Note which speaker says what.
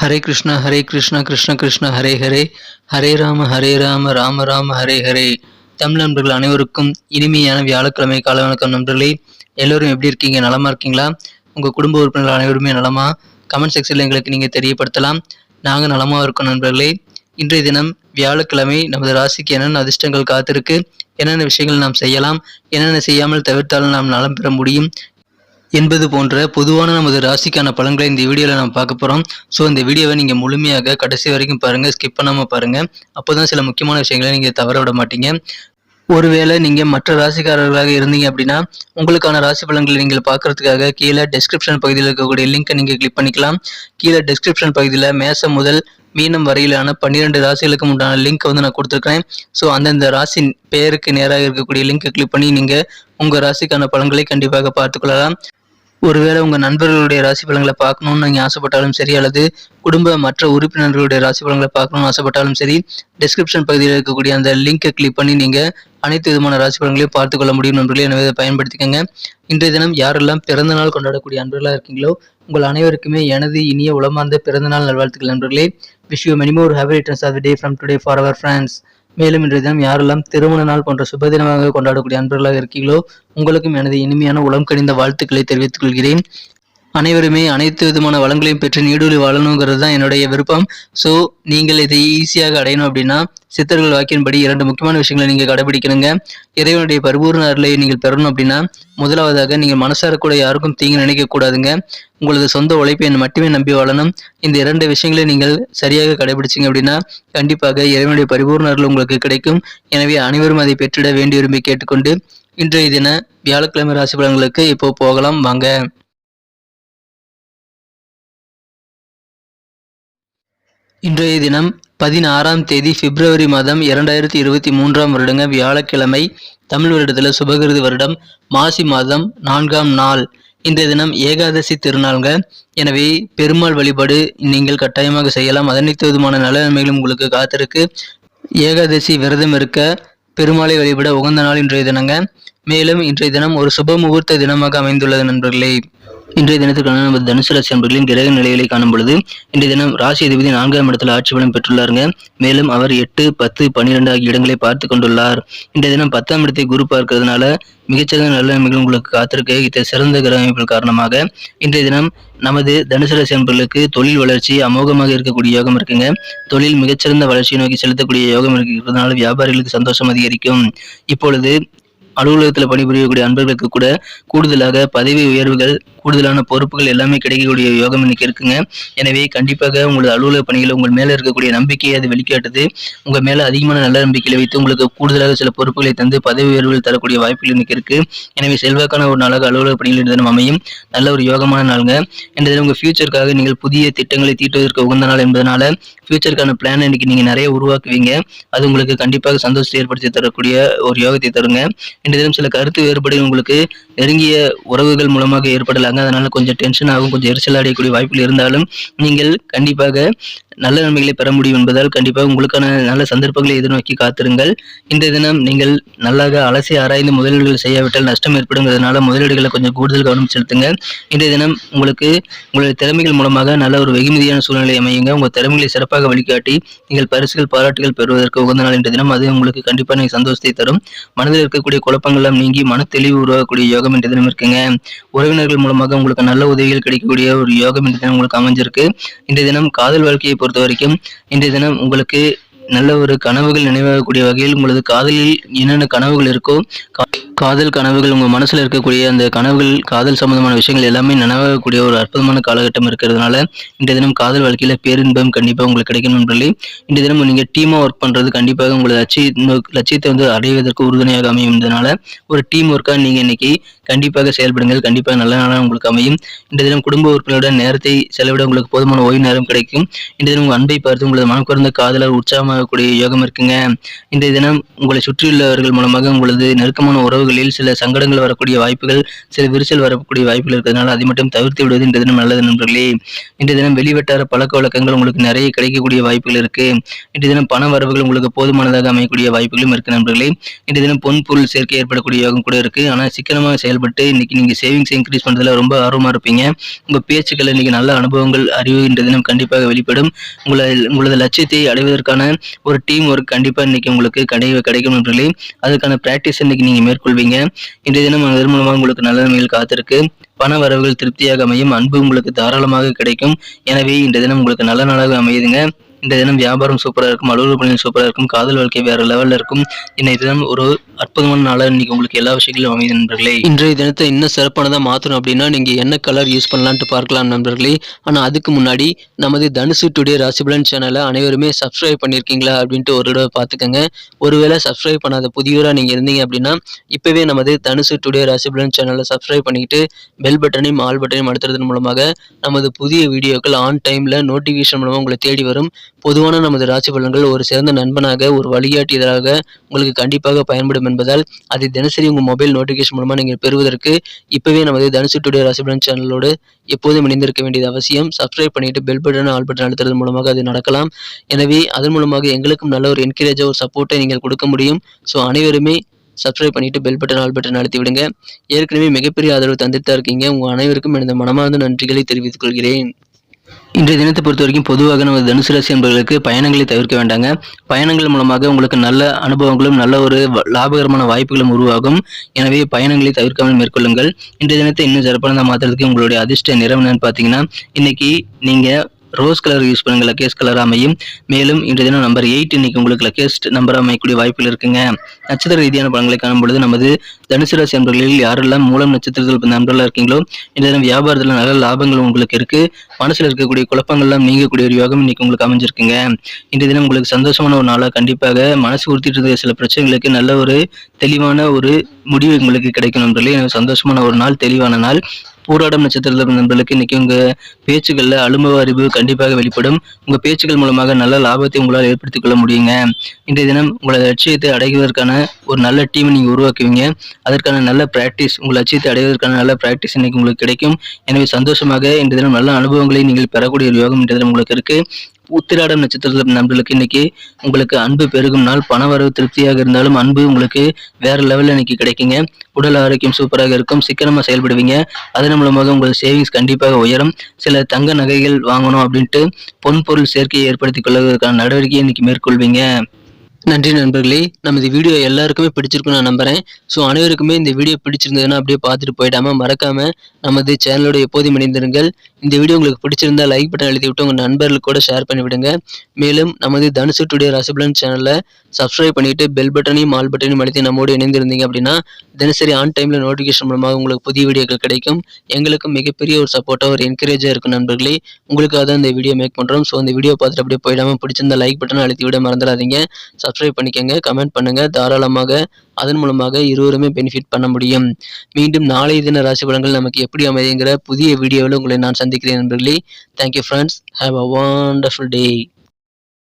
Speaker 1: ஹரே கிருஷ்ணா ஹரே கிருஷ்ணா கிருஷ்ண கிருஷ்ண ஹரே ஹரே. ஹரே ராம ஹரே ராம ராம ராம ஹரே ஹரே. தமிழ் நண்பர்கள் அனைவருக்கும் இனிமையான வியாழக்கிழமை கால வணக்கம் நண்பர்களே. எல்லோரும் எப்படி இருக்கீங்க? நலமா இருக்கீங்களா? உங்க குடும்ப உறுப்பினர்கள் அனைவருமே நலமா? கமெண்ட் செக்ஷனில் எங்களுக்கு நீங்க தெரியப்படுத்தலாம். நாங்கள் நலமா இருக்கோம் நண்பர்களே. இன்றைய தினம் வியாழக்கிழமை நமது ராசிக்கு என்னென்ன அதிர்ஷ்டங்கள் காத்திருக்கு என்னென்ன விஷயங்கள் நாம் செய்யலாம் என்னென்ன செய்யாமல் தவிர்த்தாலும் நாம் நலம் பெற முடியும் என்பது போன்ற பொதுவான நமது ராசிக்கான பலன்களை இந்த வீடியோவில் நம்ம பார்க்க போகிறோம் ஸோ இந்த வீடியோவை நீங்கள் முழுமையாக கடைசி வரைக்கும் பாருங்கள் ஸ்கிப் பண்ணாமல் பாருங்கள் அப்போ தான் சில முக்கியமான விஷயங்களை நீங்கள் தவற விட மாட்டீங்க. ஒருவேளை நீங்கள் மற்ற ராசிக்காரர்களாக இருந்தீங்க அப்படின்னா உங்களுக்கான ராசி பலன்களை நீங்கள் பார்க்கறதுக்காக கீழே டெஸ்கிரிப்ஷன் பகுதியில் இருக்கக்கூடிய லிங்கை நீங்கள் கிளிக் பண்ணிக்கலாம். கீழே டெஸ்கிரிப்ஷன் பகுதியில் மேசம் முதல் மீனம் வரையிலான பன்னிரெண்டு ராசிகளுக்கு உண்டான லிங்க் வந்து நான் கொடுத்துருக்கேன் ஸோ அந்தந்த ராசி பெயருக்கு நேராக இருக்கக்கூடிய லிங்க்கை கிளிக் பண்ணி நீங்கள் உங்கள் ராசிக்கான பலன்களை கண்டிப்பாக பார்த்துக்கொள்ளலாம் ஒருவேளை உங்கள் நண்பர்களுடைய ராசி பலன்களை பார்க்கணும்னு நீங்கள் ஆசைப்பட்டாலும் சரி அல்லது குடும்ப மற்ற உறுப்பினர்களுடைய ராசி பலன்களை பார்க்கணும்னு ஆசைப்பட்டாலும் சரி டிஸ்கிரிப்ஷன் பகுதியில் இருக்கக்கூடிய அந்த லிங்கை கிளிக் பண்ணி நீங்கள் அனைத்து விதமான ராசி பலன்களையும் பார்த்து கொள்ள முடியும் நண்பர்களே. எனவே இதை பயன்படுத்திக்கோங்க. இன்றைய தினம் யாரெல்லாம் பிறந்த நாள் கொண்டாடக்கூடிய அன்பர்களாக இருக்கீங்களோ உங்கள் அனைவருக்குமே எனது இனிய உளமார்ந்த பிறந்த நாள் நல்வாழ்த்துக்கள் நண்பர்களே. Wish you many more happy returns of day from today for our friends மேலும் இன்றைய தினம் யாரெல்லாம் திருமண நாள் போன்ற சுப தினமாக கொண்டாடக்கூடிய அன்பர்களாக இருக்கீங்களோ உங்களுக்கும் எனது இனிமையான உளம் கணிந்த வாழ்த்துக்களை தெரிவித்துக் கொள்கிறேன். அனைவருமே அனைத்து விதமான வளங்களையும் பெற்று நீடூழி வாழணுங்கிறது தான் என்னுடைய விருப்பம். ஸோ நீங்கள் இதை ஈஸியாக அடையணும் அப்படின்னா சித்தர்கள் வாக்கின்படி இரண்டு முக்கியமான விஷயங்களை நீங்கள் கடைபிடிக்கணுங்க. இறைவனுடைய பரிபூர்ண அருளை நீங்கள் பெறணும் அப்படின்னா முதலாவதாக நீங்கள் மனசார கூட யாருக்கும் தீங்கு நினைக்கக்கூடாதுங்க உங்களது சொந்த உழைப்பை மட்டுமே நம்பி வாழணும். இந்த இரண்டு விஷயங்களை நீங்கள் சரியாக கடைபிடிச்சிங்க அப்படின்னா கண்டிப்பாக இறைவனுடைய பரிபூர்ண அருள் உங்களுக்கு கிடைக்கும். எனவே அனைவரும் அதை பெற்றிட வேண்டி விரும்பி கேட்டுக்கொண்டு இன்றைய தின வியாழக்கிழமை ராசி பலன்களுக்கு இப்போ போகலாம். வாங்க. இன்றைய தினம் பதினாறாம் தேதி பிப்ரவரி மாதம் இரண்டாயிரத்தி இருபத்தி மூன்றாம் வருடங்க வியாழக்கிழமை தமிழ் வருடத்தில் சுபகிருதி வருடம் மாசி மாதம் நான்காம் நாள். இன்றைய தினம் ஏகாதசி திருநாள்ங்க. எனவே பெருமாள் வழிபாடு நீங்கள் கட்டாயமாக செய்யலாம். அனைத்து விதமான நல்ல நன்மைகளும் உங்களுக்கு காத்திருக்கு. ஏகாதசி விரதம் இருக்க பெருமாளை வழிபட உகந்த நாள் இன்றைய தினங்க. மேலும் இன்றைய தினம் ஒரு சுப முகூர்த்த தினமாக அமைந்துள்ளது நண்பர்களே. இன்றைய தினத்துக்கான நமது தனுசு ராசி அன்பர்களின் கிரக நிலைகளை காணும் பொழுது இன்றைய தினம் ராசி அதிபதி நான்காம் இடத்துல ஆட்சி பலம் பெற்றுள்ளாருங்க. மேலும் அவர் எட்டு பத்து பன்னிரெண்டு ஆகிய இடங்களை பார்த்து கொண்டுள்ளார். இன்றைய தினம் பத்தாம் இடத்தை குரு பார்க்கிறதுனால மிகச்சிறந்த நல்ல நிலைமைகள் உங்களுக்கு காத்திருக்க இத்தகைய சிறந்த கிரக அமைப்புகள் காரணமாக இன்றைய தினம் நமது தனுசு ராசி அன்பர்களுக்கு தொழில் வளர்ச்சி அமோகமாக இருக்கக்கூடிய யோகம் இருக்குங்க. தொழில் மிகச்சிறந்த வளர்ச்சியை நோக்கி செலுத்தக்கூடிய யோகம் இருக்கிறதுனால வியாபாரிகளுக்கு சந்தோஷம் அதிகரிக்கும். இப்பொழுது அலுவலகத்தில் பணிபுரியக்கூடிய அன்பர்களுக்கு கூட கூடுதலாக பதவி உயர்வுகள் கூடுதலான பொறுப்புகள் எல்லாமே கிடைக்கக்கூடிய யோகம் இன்னைக்கு இருக்குங்க. எனவே கண்டிப்பாக உங்களது அலுவலக பணிகள் உங்கள் மேலே இருக்கக்கூடிய நம்பிக்கையை அது வெளிக்காட்டுது. உங்கள் மேலே அதிகமான நல்ல நம்பிக்கையை வைத்து உங்களுக்கு கூடுதலாக சில பொறுப்புகளை தந்து பதவி உயர்வுகள் தரக்கூடிய வாய்ப்புகள் இன்னைக்கு இருக்கு. எனவே செல்வாக்கான ஒரு நாளாக அலுவலக பணிகள் தினம் அமையும். நல்ல ஒரு யோகமான நாளுங்க. இந்த தினம் உங்கள் ஃபியூச்சருக்காக நீங்கள் புதிய திட்டங்களை தீட்டுவதற்கு உகந்த நாள் என்பதனால ஃபியூச்சருக்கான பிளான் இன்னைக்கு நீங்கள் நிறைய உருவாக்குவீங்க. அது உங்களுக்கு கண்டிப்பாக சந்தோஷத்தை ஏற்படுத்தி தரக்கூடிய ஒரு யோகத்தை தருங்க. இன்றைய தினம் சில கருத்து வேறுபாடு உங்களுக்கு நெருங்கிய உறவுகள் மூலமாக ஏற்படலாங்க. அதனால கொஞ்சம் டென்ஷன் ஆகும் கொஞ்சம் எரிச்சல் அடையக்கூடிய வாய்ப்புகள் இருந்தாலும் நீங்கள் கண்டிப்பாக நல்ல நன்மைகளை பெற முடியும் என்பதால் கண்டிப்பாக உங்களுக்கான நல்ல சந்தர்ப்பங்களை எதிர்நோக்கி காத்திருங்கள். இந்த தினம் நீங்கள் நல்லாக அலசி ஆராய்ந்து முதலீடுகள் செய்யாவிட்டால் நஷ்டம் ஏற்படுங்கிறதுனால முதலீடுகளை கொஞ்சம் கூடுதல் கவனம் செலுத்துங்க. இந்த தினம் உங்களுக்கு உங்களுடைய திறமைகள் மூலமாக நல்ல ஒரு வெகுமதியான சூழ்நிலை அமையுங்க. உங்கள் திறமைகளை சிறப்பாக வழிகாட்டி நீங்கள் பரிசுகள் பாராட்டுகள் பெறுவதற்கு உகந்த நாள் இந்த தினம். அது உங்களுக்கு கண்டிப்பாக நீங்கள் சந்தோஷத்தை தரும். மனதில் இருக்கக்கூடிய குழப்பங்கள் எல்லாம் நீங்கி மன தெளிவு உருவாகக்கூடிய யோகம் என்ற தினம் இருக்குங்க. உறவினர்கள் மூலமாக உங்களுக்கு நல்ல உதவிகள் கிடைக்கக்கூடிய ஒரு யோகம் என்ற தினம் உங்களுக்கு அமைஞ்சிருக்கு. இந்த தினம் காதல் வாழ்க்கையை பொறுத்த வரைக்கும் இன்றைய தினம் உங்களுக்கு நல்ல ஒரு கனவுகள் நினைவாகக்கூடிய வகையில் உங்களது காதலில் என்னென்ன கனவுகள் இருக்கோ கா- காதல் கனவுகள் உங்கள் மனசில் இருக்கக்கூடிய அந்த கனவுகள் காதல் சம்பந்தமான விஷயங்கள் எல்லாமே நினைவாகக்கூடிய ஒரு அற்புதமான காலகட்டம் இருக்கிறதுனால இன்றைய தினம் காதல் வாழ்க்கையில் பேரின்பம் கண்டிப்பாக உங்களுக்கு கிடைக்கும் நண்பர்களே. இன்றைய தினம் நீங்கள் டீமாக ஒர்க் பண்ணுறது கண்டிப்பாக உங்களது லட்சிய லட்சியத்தை வந்து அடைவதற்கு உறுதுணையாக அமையும் இதனால ஒரு டீம் ஒர்க்காக நீங்கள் இன்னைக்கு கண்டிப்பாக செயல்படுங்கள் கண்டிப்பாக நல்ல நாளாக உங்களுக்கு அமையும். இன்றைய தினம் குடும்ப உறுப்பினருடன் நேரத்தை செலவிட உங்களுக்கு போதுமான ஓய்வு நேரம் கிடைக்கும். இன்றைய தினம் உங்கள் அன்பை பார்த்து உங்களது மனம் குறைந்த காதலர் உற்சாகமாகக்கூடிய யோகம் இருக்குங்க. இந்த தினம் உங்களை சுற்றியுள்ளவர்கள் மூலமாக உங்களது நெருக்கமான உறவுகளில் சில சங்கடங்கள் வரக்கூடிய வாய்ப்புகள் சில விரிசல் வரக்கூடிய வாய்ப்புகள் இருக்கிறதுனால அதை மட்டும் தவிர்த்து விடுவது இந்த தினம் நல்லது நண்பர்களே. இந்த தினம் வெளிவட்டார பழக்க வழக்கங்கள் உங்களுக்கு நிறைய கிடைக்கக்கூடிய வாய்ப்புகள் இருக்கு. இன்றைய தினம் பண வரவுகள் உங்களுக்கு போதுமானதாக அமையக்கூடிய வாய்ப்புகளும் இருக்கு நண்பர்களே. இன்றைய தினம் பொன் பொருள் சேர்க்கை ஏற்படக்கூடிய யோகம் கூட இருக்கு. ஆனால் சிக்கனமாக செயல்பட்டு இன்னைக்கு நீங்க சேவிங்ஸ் இன்க்ரீஸ் பண்றதுல ரொம்ப ஆர்வமா இருப்பீங்க. உங்க பேச்சுக்கள் இன்னைக்கு நல்ல அனுபவங்கள் அறிவு இன்றைய தினம் கண்டிப்பாக வெளிப்படும். உங்களை உங்களது லட்சியத்தை அடைவதற்கான ஒரு டீம் ஒர்க் கண்டிப்பா இன்னைக்கு உங்களுக்கு கிடை கிடைக்கும் நண்பர்களே அதுக்கான பிராக்டிஸ் இன்றைக்கி நீங்க மேற்கொள்வீங்க. இன்றைய தினம் அதன் மூலமாக உங்களுக்கு நல்ல நிலையில் காத்திருக்கு. பண வரவுகள் திருப்தியாக அமையும் அன்பு உங்களுக்கு தாராளமாக கிடைக்கும். எனவே இன்றைய தினம் உங்களுக்கு நல்ல நாளாக அமையுதுங்க. இந்த தினம் வியாபாரம் சூப்பராக இருக்கும் அலுவலக பணிகள் சூப்பராக இருக்கும் காதல் வாழ்க்கை வேறு லெவலில் இருக்கும். இன்றைய தினம் ஒரு அற்புதமான நாளாக இன்னைக்கு உங்களுக்கு எல்லா விஷயங்களும் அமையுது நண்பர்களே. இன்றைய தினத்தை இன்னும் சிறப்பானதாக மாற்றணும் அப்படின்னா நீங்கள் என்ன கலர் யூஸ் பண்ணலான்ட்டு பார்க்கலாம் நண்பர்களே. ஆனால் அதுக்கு முன்னாடி நமது தனுசு டுடே ராசிபலன் சேனலை அனைவருமே சப்ஸ்கிரைப் பண்ணியிருக்கீங்களா அப்படின்ட்டு ஒரு தடவை பார்த்துக்கோங்க. ஒருவேளை சப்ஸ்கிரைப் பண்ணாத புதியவராக நீங்கள் இருந்தீங்க அப்படின்னா இப்போவே நமது தனுசு டுடே ராசிபலன் சேனலை சப்ஸ்கிரைப் பண்ணிக்கிட்டு பெல் பட்டனையும் ஆல் பட்டனையும் அடுத்துறதன் மூலமாக நமது புதிய வீடியோக்கள் ஆன் டைமில் நோட்டிஃபிகேஷன் மூலமாக உங்களை தேடி வரும். பொதுவான நமது ராசி பலன்கள் ஒரு சிறந்த நண்பனாக ஒரு வழிகாட்டியதாக உங்களுக்கு கண்டிப்பாக பயன்படும் என்பதால் அதை தினசரி உங்கள் மொபைல் நோட்டிஃபிகேஷன் மூலமாக நீங்கள் பெறுவதற்கு இப்போவே நமது தனுசு டுடே ராசி பலன் சேனலோடு எப்போதும் இணைந்திருக்க வேண்டியது அவசியம். சப்ஸ்கிரைப் பண்ணிட்டு பெல் பட்டன் ஆல் பட்டன் அழுத்துறது மூலமாக அது நடக்கலாம். எனவே அதன் மூலமாக எங்களுக்கும் நல்ல ஒரு என்கரேஜாக ஒரு சப்போர்ட்டை நீங்கள் கொடுக்க முடியும். ஸோ அனைவருமே சப்ஸ்கிரைப் பண்ணிட்டு பெல் பட்டன் ஆல் பட்டன் அழுத்தி விடுங்க. ஏற்கனவே மிகப்பெரிய ஆதரவு தந்துட்டு தான் இருக்கீங்க. உங்கள் அனைவருக்கும் எனது மனமார்ந்த நன்றிகளை தெரிவித்துக் கொள்கிறேன். இன்றைய தினத்தை பொறுத்த வரைக்கும் பொதுவாக நமது தனுசு ராசி என்பவர்களுக்கு பயணங்களை தவிர்க்க வேண்டாங்க. பயணங்கள் மூலமாக உங்களுக்கு நல்ல அனுபவங்களும் நல்ல ஒரு லாபகரமான வாய்ப்புகளும் உருவாகும். எனவே பயணங்களை தவிர்க்காமல் மேற்கொள்ளுங்கள். இன்றைய தினத்தை இன்னும் சிறப்பானதாக மாற்றுறதுக்கு உங்களுடைய அதிர்ஷ்ட நிறம் என்னன்னு பார்த்தீங்கன்னா இன்னைக்கு நீங்க ரோஸ் கலர் யூஸ் பண்ணுங்க லக்கேஸ் கலர் அமையும். மேலும் இன்றைய தினம் நம்பர் எயிட் இன்னைக்கு உங்களுக்கு லக்கேஸ்ட் நம்பர் அமையக்கூடிய வாய்ப்புகள் இருக்குங்க. நட்சத்திர ரீதியான பலன்களை காணும் பொழுது நமது தனுசு ராசி நண்பர்களில் யாரெல்லாம் மூலம் நட்சத்திரத்தில் நண்பர்களாக இருக்கீங்களோ இந்த தினம் வியாபாரத்தில் நல்ல லாபங்கள் உங்களுக்கு இருக்கு. மனசில் இருக்கக்கூடிய குழப்பங்கள்லாம் நீங்கக்கூடிய ஒரு யோகம் இன்னைக்கு உங்களுக்கு அமைஞ்சிருக்குங்க. இன்றைய தினம் உங்களுக்கு சந்தோஷமான ஒரு நாளாக கண்டிப்பாக மனசு உறுத்திட்டு இருந்த சில பிரச்சனைகளுக்கு நல்ல ஒரு தெளிவான ஒரு முடிவு உங்களுக்கு கிடைக்கும் நண்பர்களே எனக்கு சந்தோஷமான ஒரு நாள் தெளிவான நாள். பூராடம் நட்சத்திரத்தில் நண்பர்களுக்கு இன்னைக்கு உங்க பேச்சுகளில் அலும்பவ அறிவு கண்டிப்பாக வெளிப்படும். உங்க பேச்சுகள் மூலமாக நல்ல லாபத்தை உங்களால் ஏற்படுத்திக் கொள்ள முடியுங்க. இன்றைய தினம் உங்களது லட்சியத்தை அடைவதற்கான ஒரு நல்ல டீமை நீங்க உருவாக்குவீங்க. அதற்கான நல்ல பிராக்டிஸ் உங்கள் லட்சியத்தை அடைவதற்கான நல்ல பிராக்டிஸ் இன்னைக்கு உங்களுக்கு கிடைக்கும். எனவே சந்தோஷமாக இன்றைய தினம் நல்ல அனுபவங்களை நீங்கள் பெறக்கூடிய ஒரு யோகம் இன்றைய தினம் உங்களுக்கு இருக்கு. உத்திராடம் நட்சத்திரத்தில் நண்பர்களுக்கு இன்னைக்கு உங்களுக்கு அன்பு பெருகும் நாள். பண வரவு திருப்தியாக இருந்தாலும் அன்பு உங்களுக்கு வேற லெவலில் இன்னைக்கு கிடைக்குங்க. உடல் ஆரோக்கியம் சூப்பராக இருக்கும். சிக்கனமாக செயல்படுவீங்க. அதன் மூலமாக உங்கள் சேவிங்ஸ் கண்டிப்பாக உயரும். சில தங்க நகைகள் வாங்கணும் அப்படின்ட்டு பொன் பொருள் சேர்க்கையை ஏற்படுத்திக் கொள்வதற்கான நடவடிக்கையை இன்னைக்கு மேற்கொள்வீங்க. நன்றி நண்பர்களே. நமது வீடியோ எல்லாருக்குமே பிடிச்சிருக்கும் நான் நம்புறேன். ஸோ அனைவருக்குமே இந்த வீடியோ பிடிச்சிருந்ததுன்னா அப்படியே பார்த்துட்டு போயிடாம மறக்காமல் நமது சேனலோட எப்போதும் இணைந்திருங்கள். இந்த வீடியோ உங்களுக்கு பிடிச்சிருந்தா லைக் பட்டன் எழுதி விட்டு உங்கள் நண்பர்களுக்கு கூட ஷேர் பண்ணிவிடுங்க மேலும் நமது தனுசு டுடே ரசபலன் சேனலை சப்ஸ்கிரைப் பண்ணிவிட்டு பெல் பட்டனையும் ஆல் பட்டனையும் அழுத்தி நம்மோடு இணைந்திருந்தீங்க அப்படின்னா தினசரி ஆன் டைமில் நோட்டிஃபிகேஷன் மூலமாக உங்களுக்கு புதிய வீடியோக்கள் கிடைக்கும். எங்களுக்கும் மிகப்பெரிய ஒரு சப்போர்ட்டாக ஒரு என்கரேஜாக இருக்கும் நண்பர்களே. உங்களுக்காக தான் இந்த வீடியோ மேக் பண்ணுறோம் ஸோ இந்த வீடியோ பார்த்துட்டு அப்படியே போயிடாம பிடிச்சிருந்தா லைக் பட்டன் அழுத்தி விட மறந்துடாதீங்க. சப்ஸ்கிரைப் பண்ணிக்கங்க கமெண்ட் பண்ணுங்க தாராளமாக அதன் மூலமாக இருவருமே பெனிஃபிட் பண்ண முடியும். மீண்டும் நாளைய தின ராசி பலன்கள் நமக்கு எப்படி அமையுங்கிற புதிய வீடியோவில் உங்களை நான் சந்திக்கிறேன் நண்பர்களே. Thank you friends have a wonderful day